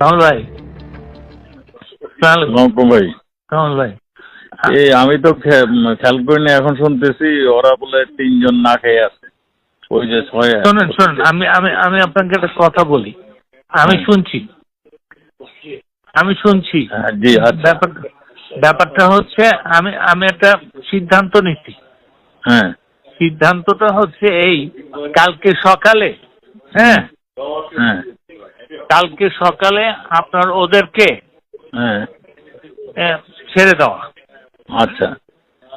কামাল ভাই। ভাই। কামাল ভাই। এই আমি তো খেয়াল করিনি এখন শুনতেছি ওরা বলে তিনজন না খেয়ে আছে। ওই যে ছয় শোনেন শোনেন আমি আমি আমি আপনাকে একটা কথা বলি। আমি। শুনছি। আমি শুনছি। হ্যাঁ, জি আচ্ছা। ব্যাপার ব্যাপারটা হচ্ছে আমি আমি একটা সিদ্ধান্ত নিচ্ছি। হ্যাঁ। সিদ্ধান্তটা হচ্ছে এই কালকে সকালে হ্যাঁ হ্যাঁ। কালকে সকালে আপনার ওদেরকে হ্যাঁ। ছেড়ে দেওয়া। আচ্ছা।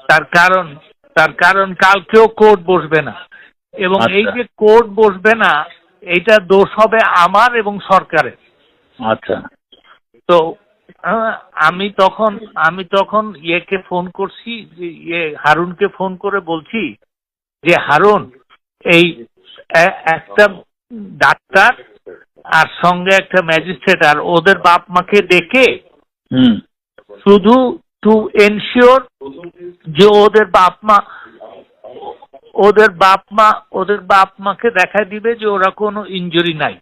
তার কারণ তার কারণ কালকেও কোর্ট বসবে না। এবং আচ্ছা। এই যে কোর্ট বসবে না এইটা দোষ হবে আমার এবং সরকারের। আচ্ছা। তো আমি তখন আমি তখন ইয়েকে ফোন করছি যে ইয়ে হারুনকে ফোন করে বলছি যে হারুন এই একটা ডাক্তার আর সঙ্গে একটা ম্যাজিস্ট্রেট আর ওদের বাপ মাকে ডেকে শুধু টু এনশিওর যে ওদের বাপ মা ওদের বাপ মা ওদের বাপ মাকে দেখা দিবে যে ওরা কোনো ইনজুরি নাই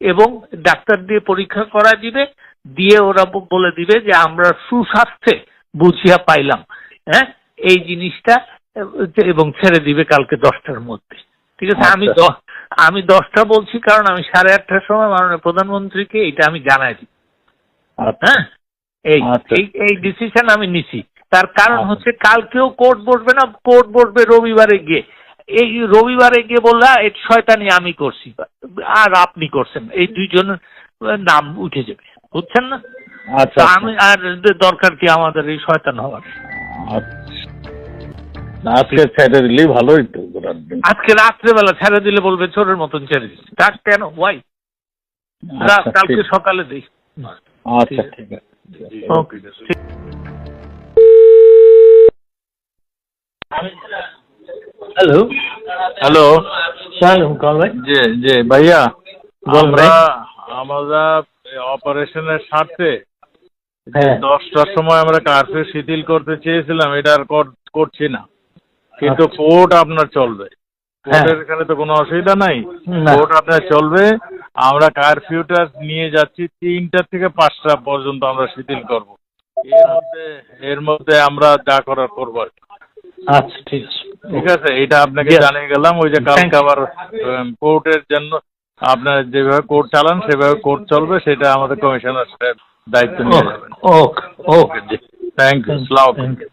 এবং ডাক্তার দিয়ে পরীক্ষা করা দিবে দিয়ে ওরা বলে দিবে যে আমরা সুস্বাস্থ্যে বুঝিয়া পাইলাম হ্যাঁ? এই জিনিসটা এবং ছেড়ে দিবে কালকে দশটার মধ্যে। ঠিক আছে? আমি আচ্ছা। আমি দশটা বলছি কারণ আমি সাড়ে আটটার সময় মাননীয় প্রধানমন্ত্রীকে এটা আমি জানাই দিই। আচ্ছা। হ্যাঁ? এই আচ্ছা। ডিসিশন আমি নিছি। তার কারণ আচ্ছা। হচ্ছে কালকেও কোর্ট বসবে না কোর্ট বসবে রবিবারে গিয়ে। এই রবিবারে গিয়ে বললা এই শয়তানি আমি করছি। আর আপনি করছেন এই দুইজনের নাম উঠে যাবে। বুঝছেন না? আচ্ছা আমি আর দরকার কি আমাদের এই শয়তান হওয়ার? আচ্ছা। আজকে ছেড়ে দিলেই ভালো হইতো। ঘোরার দিন আজকে রাত্রেবেলা ছেড়ে দিলে বলবে চোরের মতন ছেড়ে দিচ্ছি। ডাক কেন? ওয়াই আচ্ছা, কালকে সকালে দিই। আচ্ছা ঠিক আছে। হ্যালো হ্যালো সালাম কল ভাই জি জি ভাইয়া। আমরা আমরা অপারেশনের স্বার্থে হ্যাঁ। দশটার সময় আমরা কার্ফিউ শিথিল করতে চেয়েছিলাম এটা আর করছি না। কিন্তু আচ্ছা। কোর্ট আপনার চলবে। হ্যাঁ। কোর্টের এখানে তো কোনো অসুবিধা নাই। কোর্ট আপনার চলবে। আমরা কারফিউটা নিয়ে যাচ্ছি। তিনটা থেকে পাঁচটা পর্যন্ত আমরা শিথিল করব। এর মধ্যে এর মধ্যে আমরা যা করার করব আর কি। আচ্ছা ঠিক আছে। ঠিক আছে? এটা আপনাকে জানিয়ে গেলাম। ওই যে কালকে আবার কোর্টের জন্য আপনার যেভাবে কোর্ট চালান সেভাবে কোর্ট চলবে। সেটা আমাদের কমিশনার সাহেব দায়িত্ব নিয়ে যাবেন। Okay okay thank you thank you